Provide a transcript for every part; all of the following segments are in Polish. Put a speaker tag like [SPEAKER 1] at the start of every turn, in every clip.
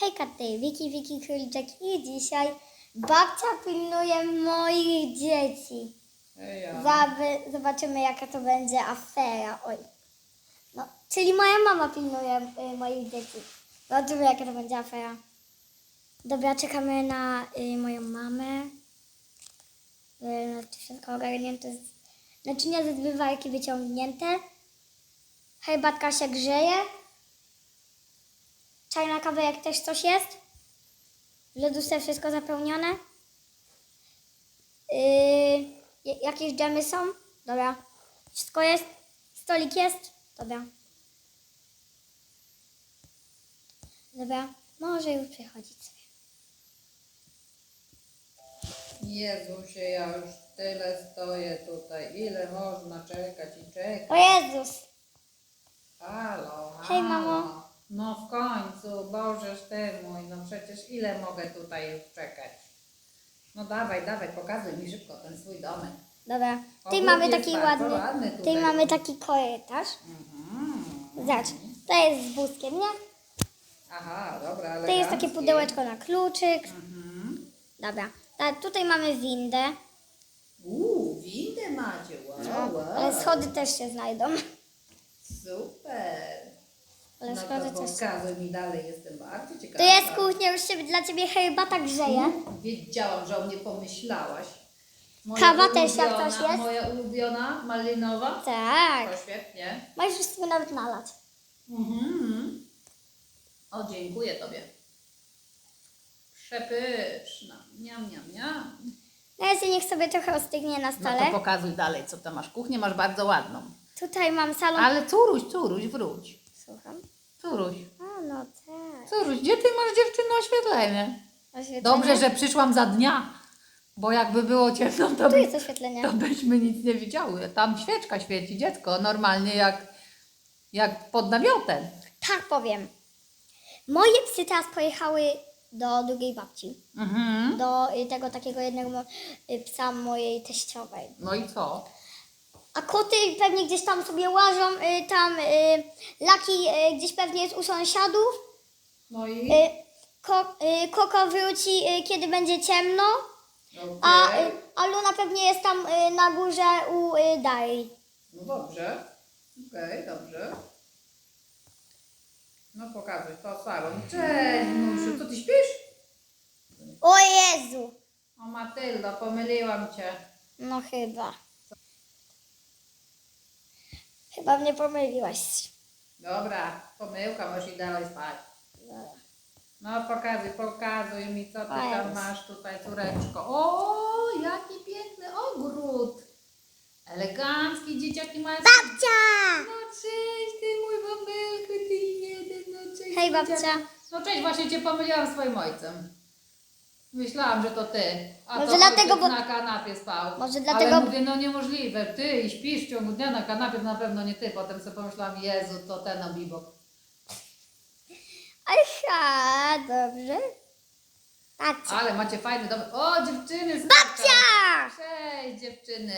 [SPEAKER 1] Hejka ty, Wiki, Wiki Króliczek i dzisiaj babcia pilnuje moich dzieci.
[SPEAKER 2] Eja.
[SPEAKER 1] Zaby, zobaczymy jaka to będzie afera. Oj. No, czyli moja mama pilnuje y, moich dzieci. Zobaczymy jaka to będzie afera. Dobra, czekamy na y, moją mamę. Y, no, to wszystko ogarnięte. Naczynia ze zmywarki wyciągnięte. Herbatka się grzeje. Czarna kawa jak też coś jest. W lodówce wszystko zapełnione. Yy, jakieś dżemy są? Dobra. Wszystko jest? Stolik jest? Dobra. Dobra. Może już przychodzić sobie.
[SPEAKER 2] Jezusie, ja już tyle stoję tutaj. Ile można czekać i czekać?
[SPEAKER 1] O Jezus!
[SPEAKER 2] Halo, halo.
[SPEAKER 1] Hej, mamo.
[SPEAKER 2] No w końcu, Bożeż ty mój, no przecież ile mogę tutaj już czekać? No dawaj, dawaj, pokazuj mi szybko ten swój domek.
[SPEAKER 1] Dobra. Tutaj mamy
[SPEAKER 2] jest
[SPEAKER 1] taki
[SPEAKER 2] bardzo
[SPEAKER 1] ładny.
[SPEAKER 2] ładny
[SPEAKER 1] Tutaj
[SPEAKER 2] tutaj.
[SPEAKER 1] mamy taki korytarz.
[SPEAKER 2] Mhm.
[SPEAKER 1] Zobacz. To jest z wózkiem, nie?
[SPEAKER 2] Aha, dobra, ale.
[SPEAKER 1] To jest takie pudełeczko na kluczyk.
[SPEAKER 2] Mhm.
[SPEAKER 1] Dobra. A tutaj mamy windę.
[SPEAKER 2] Uuu, windę macie, wow, wow.
[SPEAKER 1] Ale schody też się znajdą.
[SPEAKER 2] Super.
[SPEAKER 1] Ale
[SPEAKER 2] no to pokazuj mi dalej, jestem bardzo ciekawa.
[SPEAKER 1] To jest kuchnia, już się dla ciebie herbata grzeje.
[SPEAKER 2] Wiedziałam, że o mnie pomyślałaś.
[SPEAKER 1] Kawa też, jak
[SPEAKER 2] ulubiona-
[SPEAKER 1] coś jest?
[SPEAKER 2] Moja ulubiona, malinowa.
[SPEAKER 1] Tak.
[SPEAKER 2] To świetnie.
[SPEAKER 1] Możesz już sobie nawet nalać.
[SPEAKER 2] Mhm. O, dziękuję Tobie. Przepyszna. Miam, miam, miam.
[SPEAKER 1] No jeśli niech sobie trochę ostygnie na
[SPEAKER 2] No
[SPEAKER 1] stole.
[SPEAKER 2] to pokazuj dalej, co tam masz. Kuchnię masz bardzo ładną.
[SPEAKER 1] Tutaj mam salon.
[SPEAKER 2] Ale Curuś, Curuś, wróć.
[SPEAKER 1] Słucham.
[SPEAKER 2] Curuś.
[SPEAKER 1] A no tak.
[SPEAKER 2] Curuś, gdzie Ty masz dziewczyno oświetlenie?
[SPEAKER 1] Oświetlenie.
[SPEAKER 2] Dobrze, że przyszłam za dnia, bo jakby było ciemno, to,
[SPEAKER 1] Tu jest oświetlenie.
[SPEAKER 2] to byśmy nic nie widziały. Tam świeczka świeci, dziecko, normalnie jak, jak pod namiotem.
[SPEAKER 1] Tak powiem. Moje psy teraz pojechały do drugiej babci.
[SPEAKER 2] Mhm.
[SPEAKER 1] Do y, tego takiego jednego y, psa mojej teściowej.
[SPEAKER 2] No i co?
[SPEAKER 1] A koty pewnie gdzieś tam sobie łażą, y, tam y, Laki y, gdzieś pewnie jest u sąsiadów.
[SPEAKER 2] No i?
[SPEAKER 1] Y, ko, y, Koko wróci, y, kiedy będzie ciemno. A, y, a Luna pewnie jest tam y, na górze u y, Darii.
[SPEAKER 2] No dobrze. Okej, dobrze. No pokazuj, to salon. Cześć, Nusiu, co ty śpisz?
[SPEAKER 1] O Jezu!
[SPEAKER 2] O Matyldo, pomyliłam cię.
[SPEAKER 1] No chyba. Chyba mnie pomyliłaś.
[SPEAKER 2] Dobra, pomyłka, iść dalej spać. No pokazuj, pokazuj mi, co ty tam masz tutaj, córeczko. O, jaki piękny ogród. Elegancki, dzieciaki mają...
[SPEAKER 1] Babcia!
[SPEAKER 2] No cześć, ty mój bąbelku, ty jeden, no cześć.
[SPEAKER 1] Hej,
[SPEAKER 2] dzieciak.
[SPEAKER 1] babcia.
[SPEAKER 2] No cześć, właśnie cię pomyliłam swoim ojcem. Myślałam, że to ty. A
[SPEAKER 1] Może
[SPEAKER 2] to
[SPEAKER 1] dlatego, bo-
[SPEAKER 2] na kanapie spał.
[SPEAKER 1] Może dlatego-
[SPEAKER 2] Ale mówię, no niemożliwe, ty i śpisz w ciągu dnia na kanapie, to na pewno nie ty. Potem sobie pomyślałam, Jezu, to ten obibok.
[SPEAKER 1] Aha, dobrze. Babcia.
[SPEAKER 2] Ale macie fajny dom. O, dziewczyny! z
[SPEAKER 1] Babcia!
[SPEAKER 2] Cześć, dziewczyny!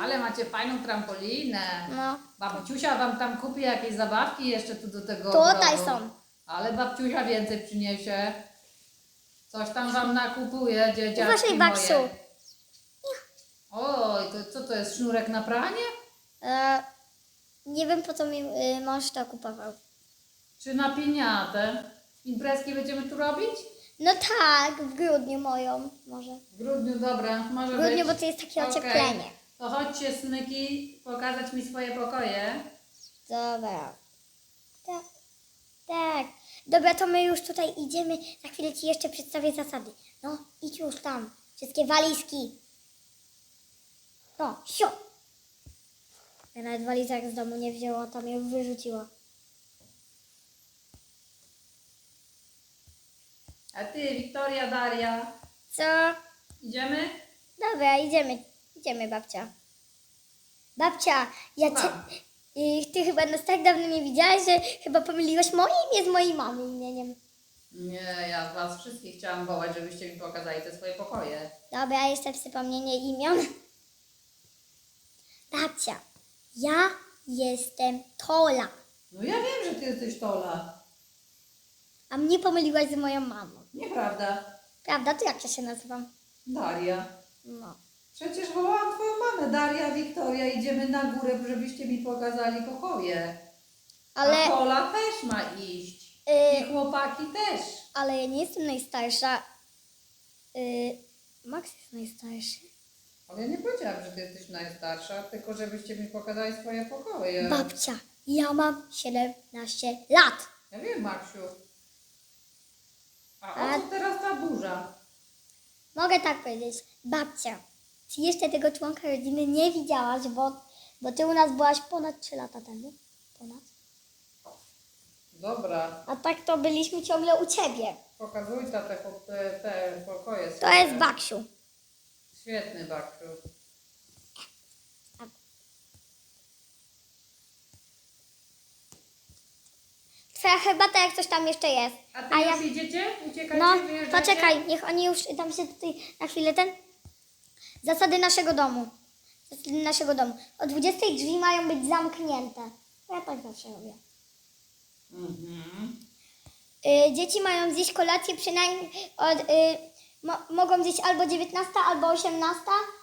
[SPEAKER 2] Ale macie fajną trampolinę.
[SPEAKER 1] No,
[SPEAKER 2] Babciusia wam tam kupi jakieś zabawki jeszcze tu do tego
[SPEAKER 1] tutaj
[SPEAKER 2] ogrodu.
[SPEAKER 1] są.
[SPEAKER 2] Ale babciusia więcej przyniesie. Coś tam wam nakupuje, dzieciaki
[SPEAKER 1] Uważaj,
[SPEAKER 2] moje.
[SPEAKER 1] Baksiu.
[SPEAKER 2] Oj, to co to jest, sznurek na pranie?
[SPEAKER 1] E, nie wiem po co mi y, mąż to kupował.
[SPEAKER 2] Czy na piniatę? Imprezki będziemy tu robić?
[SPEAKER 1] No tak, w grudniu moją może.
[SPEAKER 2] W grudniu, dobra, może
[SPEAKER 1] W grudniu,
[SPEAKER 2] być.
[SPEAKER 1] bo to jest takie
[SPEAKER 2] Okej.
[SPEAKER 1] ocieplenie.
[SPEAKER 2] To chodźcie, smyki, pokazać mi swoje pokoje.
[SPEAKER 1] Dobra. Tak. Tak. Dobra, to my już tutaj idziemy. Za chwilę Ci jeszcze przedstawię zasady. No, idź już tam. Wszystkie walizki. No, sio. Ja nawet walizek z domu nie wzięła, tam ją wyrzuciła.
[SPEAKER 2] A ty, Wiktoria, Daria,
[SPEAKER 1] Co?
[SPEAKER 2] idziemy?
[SPEAKER 1] Dobra, idziemy. Idziemy, babcia. Babcia, ja cię... y, Ty chyba nas tak dawno nie widziałaś, że chyba pomyliłaś moje imię z mojej mamy imieniem.
[SPEAKER 2] Nie, ja was wszystkich chciałam wołać, żebyście mi pokazali te swoje pokoje.
[SPEAKER 1] Dobra, jeszcze przypomnienie imion. Babcia, ja jestem Tola.
[SPEAKER 2] No ja wiem, że ty jesteś Tola.
[SPEAKER 1] A mnie pomyliłaś z moją mamą.
[SPEAKER 2] Nieprawda.
[SPEAKER 1] Prawda? To jak ja się nazywam?
[SPEAKER 2] Daria.
[SPEAKER 1] No.
[SPEAKER 2] Przecież wołałam twoją mamę, Daria, Wiktoria, idziemy na górę, żebyście mi pokazali pokoje.
[SPEAKER 1] Ale,
[SPEAKER 2] A Pola też ma iść.
[SPEAKER 1] y,
[SPEAKER 2] I chłopaki też.
[SPEAKER 1] ale ja nie jestem najstarsza. Y, Max jest najstarszy.
[SPEAKER 2] Ale ja nie powiedziałam, że ty jesteś najstarsza, tylko żebyście mi pokazali swoje pokoje.
[SPEAKER 1] Babcia, ja mam 17 lat.
[SPEAKER 2] Ja wiem, Maksiu. A
[SPEAKER 1] A-
[SPEAKER 2] o co teraz ta burza?
[SPEAKER 1] Mogę tak powiedzieć. Babcia, ty jeszcze tego członka rodziny nie widziałaś, bo, bo ty u nas byłaś ponad 3 lata temu. Ponad.
[SPEAKER 2] Dobra,
[SPEAKER 1] A tak to byliśmy ciągle u ciebie.
[SPEAKER 2] pokazuj ta te, po- te, te pokoje
[SPEAKER 1] To
[SPEAKER 2] swoje.
[SPEAKER 1] jest Baksiu.
[SPEAKER 2] Świetny, Baksiu.
[SPEAKER 1] Twoja herbata jak coś tam jeszcze jest.
[SPEAKER 2] A ty już
[SPEAKER 1] ja-
[SPEAKER 2] idziecie? Uciekajcie,
[SPEAKER 1] No,
[SPEAKER 2] wyjeżdżacie?
[SPEAKER 1] poczekaj, niech oni już tam się tutaj na chwilę ten. Zasady naszego domu. Zasady naszego domu. O 20 drzwi mają być zamknięte. Ja tak zawsze robię.
[SPEAKER 2] Mhm.
[SPEAKER 1] Y, dzieci mają zjeść kolację przynajmniej od, y, mo, mogą zjeść albo 19, albo 18,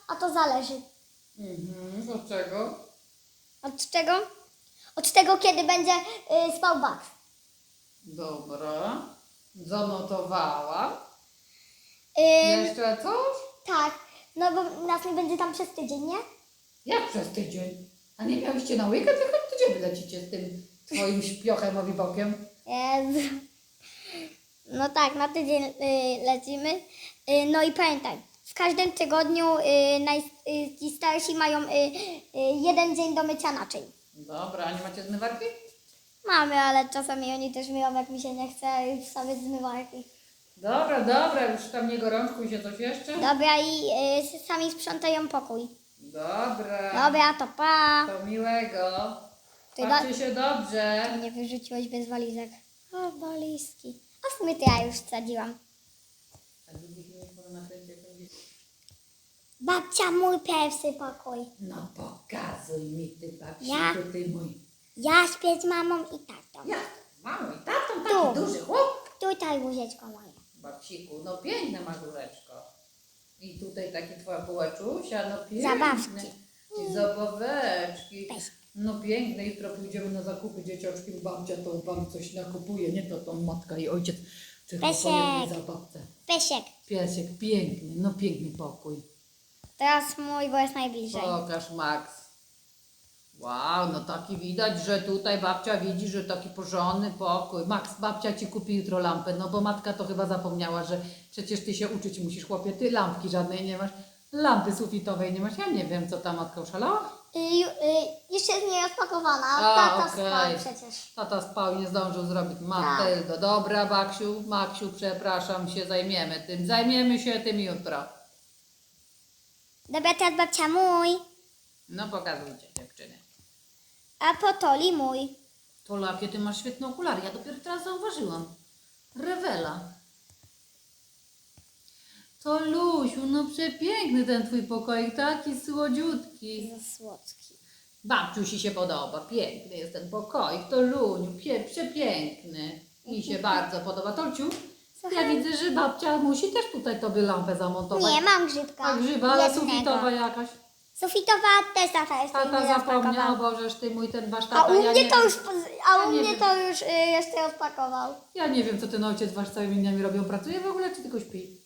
[SPEAKER 1] a to zależy.
[SPEAKER 2] Mhm. Od czego?
[SPEAKER 1] Od czego? Od tego, kiedy będzie y, spał Bugs.
[SPEAKER 2] Dobra. Zanotowałam.
[SPEAKER 1] Y,
[SPEAKER 2] Jeszcze coś?
[SPEAKER 1] tak, no bo nas nie będzie tam przez tydzień, nie?
[SPEAKER 2] Jak przez tydzień? A nie miałyście na weekend? To chodź, gdzie wy lecicie z tym twoim śpiochem owibokiem?
[SPEAKER 1] Jezu. No tak, na tydzień y, lecimy. Y, no i pamiętaj, w każdym tygodniu y, naj, y, ci starsi mają y, y, jeden dzień do mycia naczyń.
[SPEAKER 2] Dobra, a nie macie zmywarki?
[SPEAKER 1] Mamy, ale czasami oni też myją, jak mi się nie chce i sobie zmywarki.
[SPEAKER 2] Dobra, dobra, już tam nie gorączkuj się coś jeszcze?
[SPEAKER 1] Dobra, i y, sami sprzątają pokój.
[SPEAKER 2] Dobra.
[SPEAKER 1] Dobra, to pa.
[SPEAKER 2] To miłego.
[SPEAKER 1] Ty
[SPEAKER 2] Bawcie się dobrze.
[SPEAKER 1] Mnie wyrzuciłeś bez walizek. O, walizki. A w sumie to ja już wsadziłam.
[SPEAKER 2] A drugi film może nakręcić jak będzie-
[SPEAKER 1] Babcia, mój pierwszy pokój.
[SPEAKER 2] No pokazuj mi ty, babciu,
[SPEAKER 1] Ja?
[SPEAKER 2] ty mój.
[SPEAKER 1] Ja śpię z mamą i tatą.
[SPEAKER 2] Jak? Mamą i tatą
[SPEAKER 1] Tu.
[SPEAKER 2] taki duży chłop?
[SPEAKER 1] Tutaj łóżeczko moje.
[SPEAKER 2] Babciku, no piękne masz łóżeczko. I tutaj taki twoja bułaczusia, no piękne.
[SPEAKER 1] Zabawki.
[SPEAKER 2] I zabaweczki. No piękne, jutro pójdziemy na zakupy dzieciaczki, babcia to wam coś nakupuje, nie to to matka i ojciec. Czy
[SPEAKER 1] Pesiek.
[SPEAKER 2] po jednej zabawce.
[SPEAKER 1] Pysiek.
[SPEAKER 2] Piesek, piękny, no piękny pokój.
[SPEAKER 1] Teraz mój, bo jest najbliżej.
[SPEAKER 2] Pokaż Max. Wow, no taki widać, że tutaj babcia widzi, że taki porządny pokój. Max, babcia ci kupi jutro lampę, no bo matka to chyba zapomniała, że przecież ty się uczyć musisz, chłopie, ty lampki żadnej nie masz, lampy sufitowej nie masz, ja nie wiem, co ta matka oszalała.
[SPEAKER 1] Y, y, jeszcze jest nierozpakowana.
[SPEAKER 2] A,
[SPEAKER 1] Tata
[SPEAKER 2] okej.
[SPEAKER 1] spał przecież.
[SPEAKER 2] Tata spał i nie zdążył zrobić. Matyldo, dobra, Baksiu, Maksiu, przepraszam, się zajmiemy tym, zajmiemy się tym jutro.
[SPEAKER 1] Dobra, teraz babcia mój.
[SPEAKER 2] No pokazujcie, dziewczyny.
[SPEAKER 1] A potoli mój.
[SPEAKER 2] To jakie ty masz świetne okulary, ja dopiero teraz zauważyłam. Rewela. To Lusiu, no przepiękny ten twój pokoik, taki słodziutki.
[SPEAKER 1] Za słodki.
[SPEAKER 2] Babciusi się podoba, piękny jest ten pokoik, to Luniu, pie, przepiękny. Mi się bardzo podoba. Tolciu, ja widzę, że babcia musi też tutaj tobie lampę zamontować.
[SPEAKER 1] Nie, mam grzybka.
[SPEAKER 2] A grzyba, ale
[SPEAKER 1] Jednego.
[SPEAKER 2] sufitowa jakaś.
[SPEAKER 1] Sufitowa też tata jest
[SPEAKER 2] Tata zapomniał, bożeż ty mój ten wasz
[SPEAKER 1] A
[SPEAKER 2] tata.
[SPEAKER 1] u
[SPEAKER 2] ja
[SPEAKER 1] mnie
[SPEAKER 2] nie
[SPEAKER 1] to
[SPEAKER 2] wiem.
[SPEAKER 1] już, a
[SPEAKER 2] Ja
[SPEAKER 1] u
[SPEAKER 2] nie
[SPEAKER 1] mnie
[SPEAKER 2] wiem.
[SPEAKER 1] to już y, jeszcze rozpakował.
[SPEAKER 2] Ja nie wiem, co ten ojciec wasz całymi dniami robią. Pracuje w ogóle, czy tylko śpi?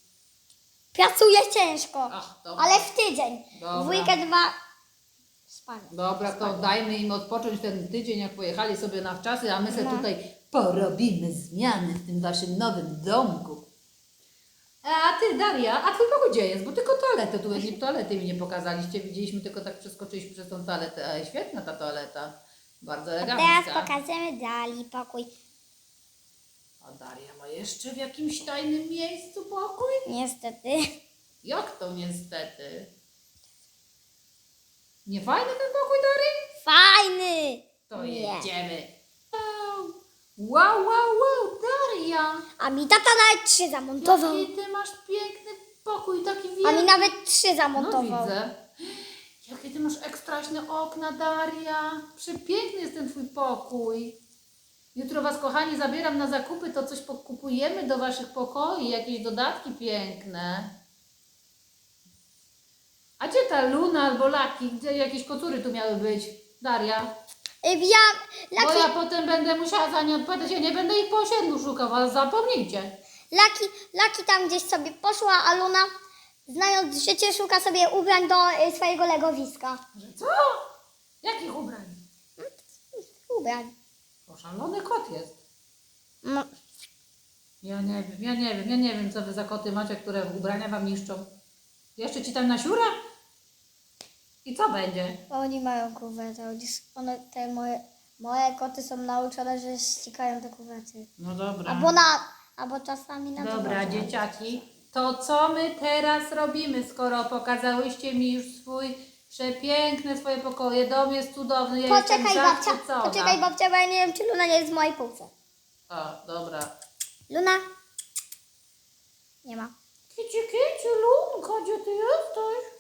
[SPEAKER 1] Pracuje ciężko,
[SPEAKER 2] Ach, dobra.
[SPEAKER 1] ale w tydzień.
[SPEAKER 2] Dobra.
[SPEAKER 1] W weekend ma spanie.
[SPEAKER 2] Dobra, to dajmy im odpocząć ten tydzień, jak pojechali sobie na wczasy, a my sobie
[SPEAKER 1] No.
[SPEAKER 2] tutaj porobimy zmiany w tym waszym nowym domku. E, A ty, Daria, a twój pokój gdzie jest? Bo tylko toaletę, tu nie, toalety mi nie pokazaliście, widzieliśmy, tylko tak przeskoczyliśmy przez tą toaletę. Ale świetna ta toaleta, bardzo
[SPEAKER 1] A
[SPEAKER 2] elegancka.
[SPEAKER 1] teraz pokażemy Dali pokój.
[SPEAKER 2] A Daria ma jeszcze w jakimś tajnym miejscu pokój?
[SPEAKER 1] Niestety.
[SPEAKER 2] Jak to niestety? Nie fajny ten pokój, Darii?
[SPEAKER 1] Fajny!
[SPEAKER 2] To
[SPEAKER 1] Nie.
[SPEAKER 2] jedziemy. Wow, wow, wow, Daria!
[SPEAKER 1] A mi tata nawet trzy zamontował.
[SPEAKER 2] Jaki ty masz piękny pokój, taki
[SPEAKER 1] A mi
[SPEAKER 2] wielki.
[SPEAKER 1] nawet trzy
[SPEAKER 2] No
[SPEAKER 1] zamontował.
[SPEAKER 2] widzę. Jakie ty masz ekstraśne okna, Daria. Przepiękny jest ten twój pokój. Jutro Was, kochani, zabieram na zakupy, to coś pokupujemy do Waszych pokoi, jakieś dodatki piękne. A gdzie ta Luna albo Laki? Gdzie jakieś kocury tu miały być? Daria?
[SPEAKER 1] Y, Ja,
[SPEAKER 2] Bo
[SPEAKER 1] Laki,
[SPEAKER 2] ja potem będę musiała za nie odpowiadać, ja nie będę ich po osiedlu szukała, zapomnijcie.
[SPEAKER 1] Laki, Laki tam gdzieś sobie poszła, a Luna, znając życie, szuka sobie ubrań do y, swojego legowiska.
[SPEAKER 2] Że co? Jakich ubrań?
[SPEAKER 1] Ubrań.
[SPEAKER 2] Poszalony kot jest.
[SPEAKER 1] No,
[SPEAKER 2] Ja nie wiem, ja nie wiem, ja nie wiem, co wy za koty macie, które ubrania wam niszczą. Jeszcze ci tam na siura? I co będzie?
[SPEAKER 1] oni mają kuwetę. oni s- One, te moje, moje koty są nauczone, że ścikają te kuwety.
[SPEAKER 2] No dobra.
[SPEAKER 1] Albo na, albo czasami na
[SPEAKER 2] Dobra, dzieciaki, to co my teraz robimy, skoro pokazałyście mi już swój przepiękne swoje pokoje, dom jest cudowny, ja
[SPEAKER 1] Poczekaj
[SPEAKER 2] jestem
[SPEAKER 1] babcia,
[SPEAKER 2] zachwycona.
[SPEAKER 1] poczekaj babcia, bo ja nie wiem, czy Luna nie jest w mojej półce.
[SPEAKER 2] O, dobra.
[SPEAKER 1] Luna? Nie ma.
[SPEAKER 2] Kici, kici, Lunka, gdzie ty jesteś?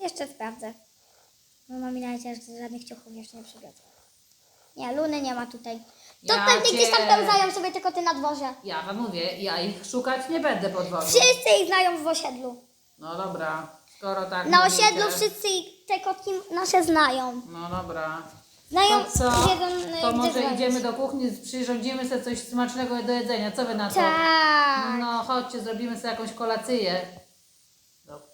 [SPEAKER 1] Jeszcze sprawdzę. No mam nadzieję, że żadnych ciuchów jeszcze nie przywiozła. Nie, Luny nie ma tutaj. To
[SPEAKER 2] Ja
[SPEAKER 1] pewnie gdzieś tam
[SPEAKER 2] cię-
[SPEAKER 1] pełzają sobie te koty na dworze.
[SPEAKER 2] Ja wam mówię, ja ich szukać nie będę pod wodą.
[SPEAKER 1] Wszyscy ich znają w osiedlu.
[SPEAKER 2] No dobra, skoro tak
[SPEAKER 1] Na
[SPEAKER 2] mówicie.
[SPEAKER 1] osiedlu wszyscy ich- te kotki nasze znają.
[SPEAKER 2] No dobra.
[SPEAKER 1] Znają,
[SPEAKER 2] To co?
[SPEAKER 1] wiedzą, y,
[SPEAKER 2] To
[SPEAKER 1] gdzie
[SPEAKER 2] może
[SPEAKER 1] znaleźć.
[SPEAKER 2] idziemy do kuchni, przyrządzimy sobie coś smacznego do jedzenia. Co wy na to?
[SPEAKER 1] Tak.
[SPEAKER 2] No chodźcie, zrobimy sobie jakąś kolacyję. Dobra.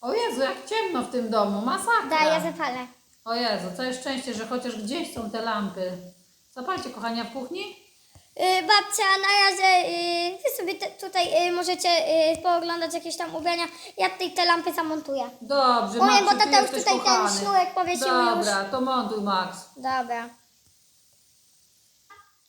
[SPEAKER 2] O Jezu, jak ciemno w tym domu, masakra.
[SPEAKER 1] Daj, ja zapalę.
[SPEAKER 2] O Jezu, całe szczęście, że chociaż gdzieś są te lampy. Zapalcie, kochania, w kuchni?
[SPEAKER 1] Y, babcia, na razie y, wy sobie te, tutaj y, możecie y, pooglądać jakieś tam ubrania. Ja tutaj te lampy zamontuję.
[SPEAKER 2] Dobrze, Maksiu,
[SPEAKER 1] bo
[SPEAKER 2] ty
[SPEAKER 1] tata już
[SPEAKER 2] jesteś
[SPEAKER 1] tutaj ten
[SPEAKER 2] kochany.
[SPEAKER 1] sznurek powiesił już.
[SPEAKER 2] Dobra, to montuj, Max.
[SPEAKER 1] Dobra.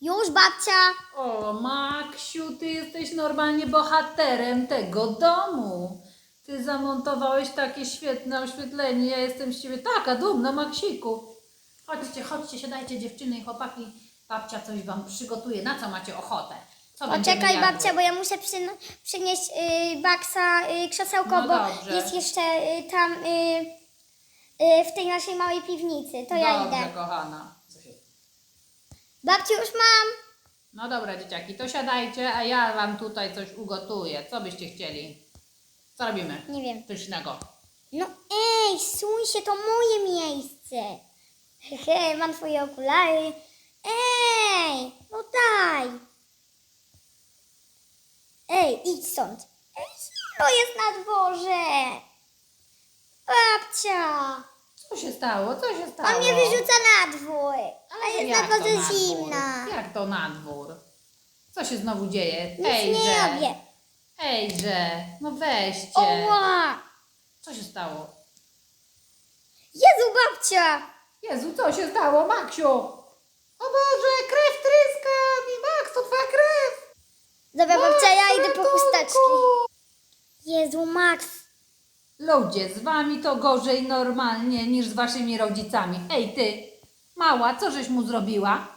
[SPEAKER 1] Już babcia.
[SPEAKER 2] O, Maksiu, ty jesteś normalnie bohaterem tego domu. Ty zamontowałeś takie świetne oświetlenie. Ja jestem z ciebie taka dumna, Maksiku. Chodźcie, chodźcie, siadajcie dziewczyny i chłopaki. Babcia coś wam przygotuje. Na co macie ochotę? Co będziemy
[SPEAKER 1] Poczekaj
[SPEAKER 2] jadły?
[SPEAKER 1] babcia, bo ja muszę przyno- przynieść y, baksa y, krzesełko,
[SPEAKER 2] No
[SPEAKER 1] bo
[SPEAKER 2] dobrze.
[SPEAKER 1] jest jeszcze y, tam y, y, w tej naszej małej piwnicy. To ja
[SPEAKER 2] Dobrze,
[SPEAKER 1] idę.
[SPEAKER 2] kochana.
[SPEAKER 1] Babciu, już mam.
[SPEAKER 2] No dobra, dzieciaki, to siadajcie, a ja wam tutaj coś ugotuję. Co byście chcieli? Co robimy?
[SPEAKER 1] Nie wiem.
[SPEAKER 2] Pysznego.
[SPEAKER 1] No ej, suń się, to moje miejsce. Hehe, mam twoje okulary. Ej, no daj. Ej, idź stąd. Ej, zimno jest na dworze. Babcia,
[SPEAKER 2] Co się stało? Co się stało?
[SPEAKER 1] on mnie wyrzuca na dwór. A jest na
[SPEAKER 2] Jak to
[SPEAKER 1] dworze
[SPEAKER 2] dwór?
[SPEAKER 1] zimna.
[SPEAKER 2] Jak to na dwór? Co się znowu dzieje?
[SPEAKER 1] Nic nie robię.
[SPEAKER 2] Ejże! No weźcie!
[SPEAKER 1] Oła.
[SPEAKER 2] Co się stało?
[SPEAKER 1] Jezu, babcia.
[SPEAKER 2] Jezu, co się stało, Maksiu? O Boże, krew tryska mi, Max, to twoja krew!
[SPEAKER 1] Dobra, babcia, ja idę po
[SPEAKER 2] ratunku!
[SPEAKER 1] chusteczki. Jezu, Max.
[SPEAKER 2] Ludzie, z wami to gorzej normalnie niż z waszymi rodzicami. Ej ty, mała, co żeś mu zrobiła?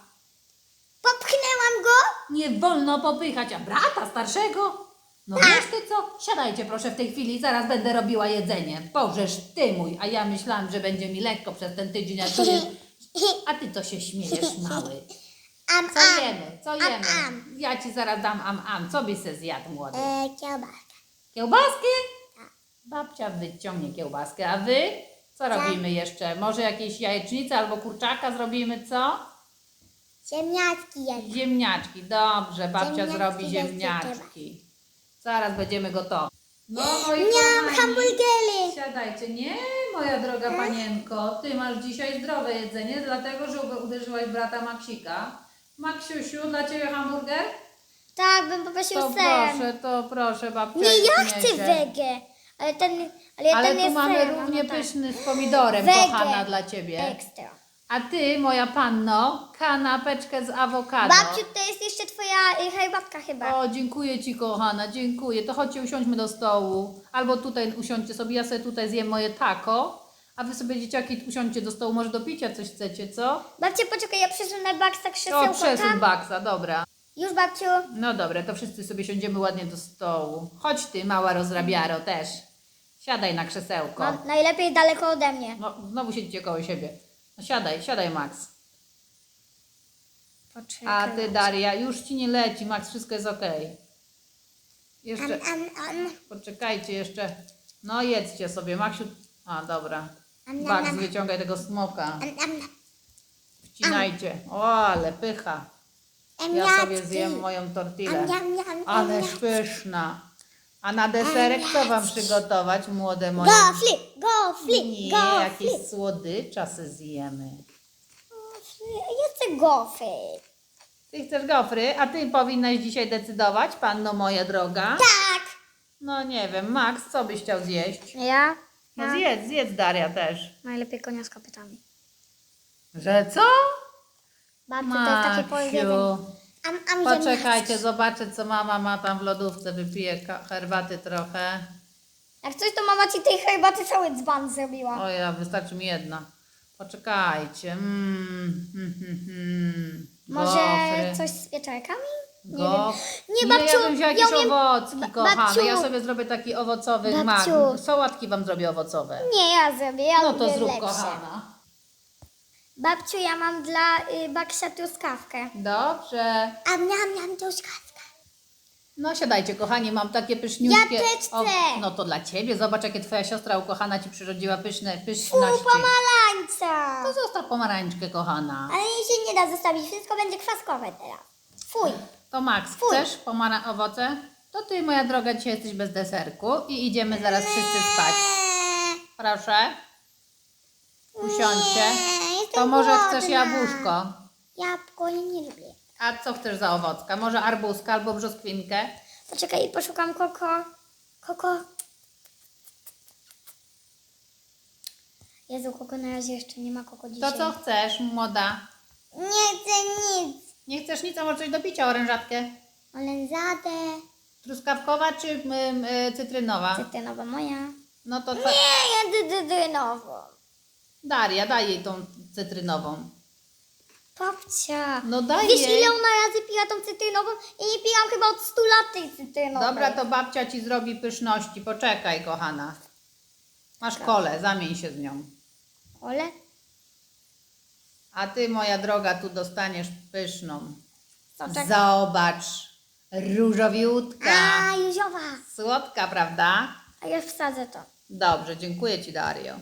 [SPEAKER 1] Popchnęłam go.
[SPEAKER 2] Nie wolno popychać, a brata starszego? No wiesz ty co? Siadajcie proszę w tej chwili, zaraz będę robiła jedzenie. Bożeż ty mój, a ja myślałam, że będzie mi lekko przez ten tydzień, a ty, a ty to się śmiejesz, mały.
[SPEAKER 1] Am,
[SPEAKER 2] Co
[SPEAKER 1] am.
[SPEAKER 2] jemy, co jemy?
[SPEAKER 1] am.
[SPEAKER 2] Ja ci zaraz dam am, am. Co byś se zjadł, młody?
[SPEAKER 1] E, kiełbaska.
[SPEAKER 2] Kiełbaskę? Babcia wyciągnie kiełbaskę, a wy? Co robimy jeszcze? Może jakieś jajecznice albo kurczaka zrobimy, co?
[SPEAKER 1] Ziemniaczki.
[SPEAKER 2] Ziemniaczki, dobrze, babcia
[SPEAKER 1] Ziemniaczki
[SPEAKER 2] zrobi
[SPEAKER 1] bez
[SPEAKER 2] ziemniaczki. Zaraz będziemy gotowi. No, moi
[SPEAKER 1] Miałam
[SPEAKER 2] kochani,
[SPEAKER 1] hamburgery.
[SPEAKER 2] Siadajcie. Nie, moja droga panienko, ty masz dzisiaj zdrowe jedzenie, dlatego że uderzyłaś brata Maksika. Maksiusiu, dla ciebie hamburger?
[SPEAKER 1] Tak, bym poprosił
[SPEAKER 2] To
[SPEAKER 1] serem.
[SPEAKER 2] proszę, to proszę, babcia
[SPEAKER 1] Nie, ja
[SPEAKER 2] niesie.
[SPEAKER 1] chcę wegę. Ale ten, ale,
[SPEAKER 2] Ale
[SPEAKER 1] ten
[SPEAKER 2] tu
[SPEAKER 1] jest
[SPEAKER 2] mamy
[SPEAKER 1] serem,
[SPEAKER 2] równie
[SPEAKER 1] no tak.
[SPEAKER 2] pyszny z pomidorem,
[SPEAKER 1] Wege.
[SPEAKER 2] kochana, dla ciebie.
[SPEAKER 1] Ekstra.
[SPEAKER 2] A ty, moja panno, kanapeczkę z awokado.
[SPEAKER 1] Babciu, to jest jeszcze twoja y, herbatka chyba.
[SPEAKER 2] O, dziękuję Ci, kochana, dziękuję. To chodźcie, usiądźmy do stołu. Albo tutaj usiądźcie sobie, ja sobie tutaj zjem moje taco. A wy sobie, dzieciaki, usiądźcie do stołu. Może do picia coś chcecie, co?
[SPEAKER 1] Babciu, poczekaj, ja przesunę baksa
[SPEAKER 2] O,
[SPEAKER 1] krzesełko,
[SPEAKER 2] przesuń
[SPEAKER 1] tak?
[SPEAKER 2] baksa, dobra.
[SPEAKER 1] Już, babciu.
[SPEAKER 2] No dobra, to wszyscy sobie siądziemy ładnie do stołu. Chodź ty, mała rozrabiaro, też. Siadaj na krzesełko.
[SPEAKER 1] No, najlepiej daleko ode mnie.
[SPEAKER 2] No, znowu siedzicie koło siebie. No siadaj, siadaj, Max.
[SPEAKER 1] Poczekaj.
[SPEAKER 2] A ty Daria, już ci nie leci, Max, wszystko jest okej. Jeszcze,
[SPEAKER 1] Am, am, am.
[SPEAKER 2] poczekajcie jeszcze. No jedzcie sobie, Maksiu. A, dobra.
[SPEAKER 1] Am,
[SPEAKER 2] Max, wyciągaj tego smoka.
[SPEAKER 1] Am, am,
[SPEAKER 2] Wcinajcie. O, ale pycha.
[SPEAKER 1] am.
[SPEAKER 2] Ja sobie zjem moją tortillę.
[SPEAKER 1] Am, am, am,
[SPEAKER 2] Ależ
[SPEAKER 1] am.
[SPEAKER 2] pyszna. A na deserek co wam przygotować, młode moje?
[SPEAKER 1] Gofli, gofli,
[SPEAKER 2] Nie,
[SPEAKER 1] gofli.
[SPEAKER 2] jakieś słodycza se zjemy.
[SPEAKER 1] Ja chcę gofy.
[SPEAKER 2] Ty chcesz gofry, a ty powinnaś dzisiaj decydować, panno moja droga.
[SPEAKER 1] Tak.
[SPEAKER 2] No nie wiem, Max, co byś chciał zjeść?
[SPEAKER 1] Ja?
[SPEAKER 2] No zjedz, zjedz Daria też.
[SPEAKER 1] Najlepiej konia z kopytami.
[SPEAKER 2] Że co?
[SPEAKER 1] Babciu, to jest takie powiedzenie.
[SPEAKER 2] Maksiu.
[SPEAKER 1] Am, am,
[SPEAKER 2] Poczekajcie, zobaczę co mama ma tam w lodówce, wypiję ka- herbaty trochę.
[SPEAKER 1] Jak coś, to mama ci tej herbaty cały dzban zrobiła.
[SPEAKER 2] O ja, wystarczy mi jedna. Poczekajcie. Mm, mm, mm, mm.
[SPEAKER 1] Może
[SPEAKER 2] Gofry.
[SPEAKER 1] coś z pieczarkami? Nie wiem. Nie, babciu,
[SPEAKER 2] ja bym wzięła
[SPEAKER 1] ja
[SPEAKER 2] jakieś
[SPEAKER 1] umiem-
[SPEAKER 2] owocki,
[SPEAKER 1] Ba-
[SPEAKER 2] kochane.
[SPEAKER 1] babciu.
[SPEAKER 2] Ja sobie zrobię taki owocowy mak.
[SPEAKER 1] Babciu.
[SPEAKER 2] Sałatki wam zrobię owocowe.
[SPEAKER 1] Nie, ja zrobię, ja
[SPEAKER 2] No
[SPEAKER 1] lubię
[SPEAKER 2] to zrób,
[SPEAKER 1] lepsze.
[SPEAKER 2] kochana.
[SPEAKER 1] Babciu, ja mam dla y, Baksia truskawkę.
[SPEAKER 2] Dobrze.
[SPEAKER 1] A miam, miam truskawkę.
[SPEAKER 2] No siadajcie, kochani, mam takie pyszniutkie.
[SPEAKER 1] Ja też chcę.
[SPEAKER 2] O, no to dla ciebie. Zobacz, jakie twoja siostra ukochana ci przyrodziła pyszne,
[SPEAKER 1] Fu,
[SPEAKER 2] pyszności.
[SPEAKER 1] pomarańca.
[SPEAKER 2] No zostaw pomarańczkę, kochana.
[SPEAKER 1] Ale jej się nie da zostawić, wszystko będzie kwaskowe teraz. Fuj.
[SPEAKER 2] To Max,
[SPEAKER 1] Fuj.
[SPEAKER 2] chcesz pomara owoce? To ty, moja droga, dzisiaj jesteś bez deserku i idziemy zaraz wszyscy spać. Proszę, usiądźcie. To może chcesz jabłuszko.
[SPEAKER 1] Jabłko ja nie lubię.
[SPEAKER 2] A co chcesz za owocka? Może arbuzka albo brzoskwinkę?
[SPEAKER 1] Poczekaj, poszukam koko. Koko. Jezu, koko na razie jeszcze nie ma koko
[SPEAKER 2] To
[SPEAKER 1] dzisiaj.
[SPEAKER 2] co chcesz, młoda?
[SPEAKER 1] Nie chcę nic.
[SPEAKER 2] Nie chcesz nic, a może coś do picia, orężatkę?
[SPEAKER 1] Olenzadę.
[SPEAKER 2] Truskawkowa czy mm, y, cytrynowa?
[SPEAKER 1] Cytrynowa moja.
[SPEAKER 2] No to
[SPEAKER 1] Nie, ja cytrynową.
[SPEAKER 2] Daria, daj jej tą cytrynową.
[SPEAKER 1] Babcia.
[SPEAKER 2] No daj
[SPEAKER 1] Wiesz
[SPEAKER 2] jej.
[SPEAKER 1] ile ona razy piła tą cytrynową? Ja nie piłam chyba od 100 lat tej cytrynowej.
[SPEAKER 2] Dobra, to babcia ci zrobi pyszności. Poczekaj, kochana. Masz kolę, zamień się z nią.
[SPEAKER 1] Ole?
[SPEAKER 2] A ty, moja droga, tu dostaniesz pyszną.
[SPEAKER 1] Soczek.
[SPEAKER 2] Zobacz, różowiutka.
[SPEAKER 1] A, Józiowa.
[SPEAKER 2] Słodka, prawda?
[SPEAKER 1] A ja wsadzę to.
[SPEAKER 2] Dobrze, dziękuję ci, Dario.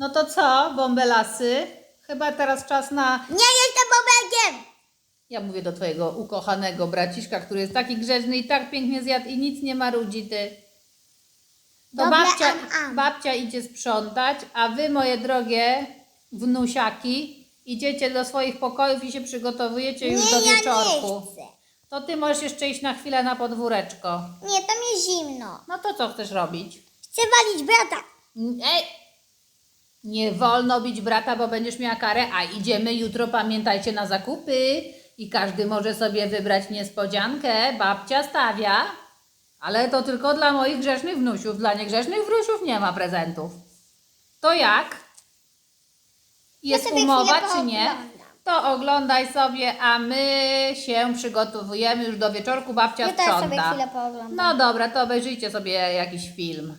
[SPEAKER 2] No to co, bąbelasy? Chyba teraz czas na...
[SPEAKER 1] Nie jestem bobelkiem!
[SPEAKER 2] Ja mówię do twojego ukochanego braciszka, który jest taki grzeczny i tak pięknie zjadł i nic nie marudzi, ty. To babcia,
[SPEAKER 1] am, am.
[SPEAKER 2] babcia idzie sprzątać, a wy, moje drogie wnusiaki, idziecie do swoich pokojów i się przygotowujecie już
[SPEAKER 1] nie,
[SPEAKER 2] do
[SPEAKER 1] ja
[SPEAKER 2] wieczorku.
[SPEAKER 1] nie chcę.
[SPEAKER 2] To ty możesz jeszcze iść na chwilę na podwóreczko.
[SPEAKER 1] Nie, tam jest zimno.
[SPEAKER 2] No to co chcesz robić?
[SPEAKER 1] Chcę walić brata.
[SPEAKER 2] Ej! Nie wolno bić brata, bo będziesz miała karę, a idziemy jutro, pamiętajcie, na zakupy. I każdy może sobie wybrać niespodziankę. Babcia stawia, ale to tylko dla moich grzesznych wnusiów. Dla niegrzesznych wnusiów nie ma prezentów. To jak? Jest
[SPEAKER 1] sobie
[SPEAKER 2] umowa, czy nie? To oglądaj sobie, a my się przygotowujemy już do wieczorku. Babcia
[SPEAKER 1] Ja
[SPEAKER 2] sprząta.
[SPEAKER 1] sobie chwilę pooglądam.
[SPEAKER 2] No dobra, to obejrzyjcie sobie jakiś film.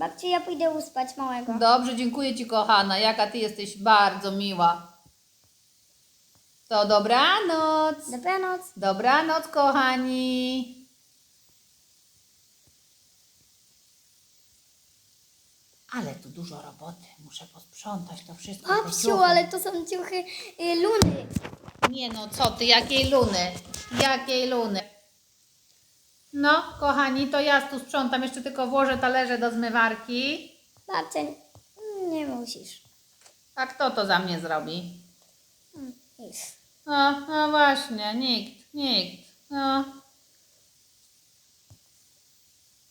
[SPEAKER 1] Babciu, ja pójdę uspać małego.
[SPEAKER 2] Dobrze, dziękuję Ci, kochana. Jaka Ty jesteś bardzo miła. To dobranoc.
[SPEAKER 1] Dobranoc.
[SPEAKER 2] Dobranoc, kochani. Ale tu dużo roboty. Muszę posprzątać to wszystko. te
[SPEAKER 1] Babciu,
[SPEAKER 2] ciuchy.
[SPEAKER 1] ale to są ciuchy y, luny.
[SPEAKER 2] Nie no, co Ty, jakiej luny? Jakiej luny? No, kochani, to ja tu sprzątam. Jeszcze tylko włożę talerze do zmywarki.
[SPEAKER 1] Babcia, nie musisz.
[SPEAKER 2] A kto to za mnie zrobi?
[SPEAKER 1] Mm, Nic.
[SPEAKER 2] No, no właśnie, nikt, nikt. No,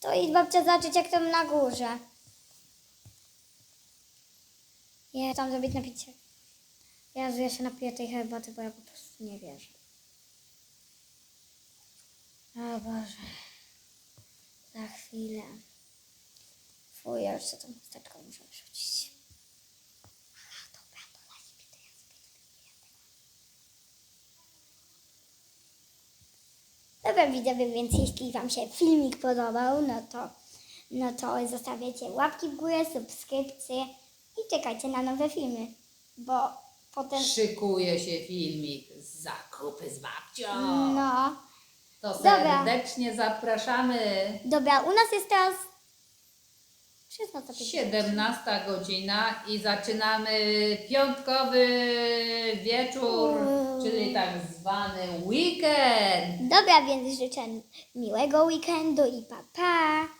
[SPEAKER 1] To idź babcia zobaczyć jak tam na górze. Ja tam zrobić napicie. Jezu, ja się napiję tej herbaty, bo ja po prostu nie wierzę. O Boże. Za chwilę. Fuj, ja już się tą chusteczką muszę wrzucić. Aha, dobra, to na siebie to ja sobie zrobię tego. Dobra widzowie, więc jeśli Wam się filmik podobał, no to, no to zostawiacie łapki w górę, subskrypcje i czekajcie na nowe filmy, bo potem...
[SPEAKER 2] Szykuje się filmik z zakupy z babcią.
[SPEAKER 1] No.
[SPEAKER 2] To
[SPEAKER 1] Dobra.
[SPEAKER 2] serdecznie zapraszamy.
[SPEAKER 1] Dobra, u nas jest teraz 16.50.
[SPEAKER 2] 17 godzina i zaczynamy piątkowy wieczór,
[SPEAKER 1] Uuu.
[SPEAKER 2] czyli tak zwany weekend.
[SPEAKER 1] Dobra, więc życzę miłego weekendu i pa pa.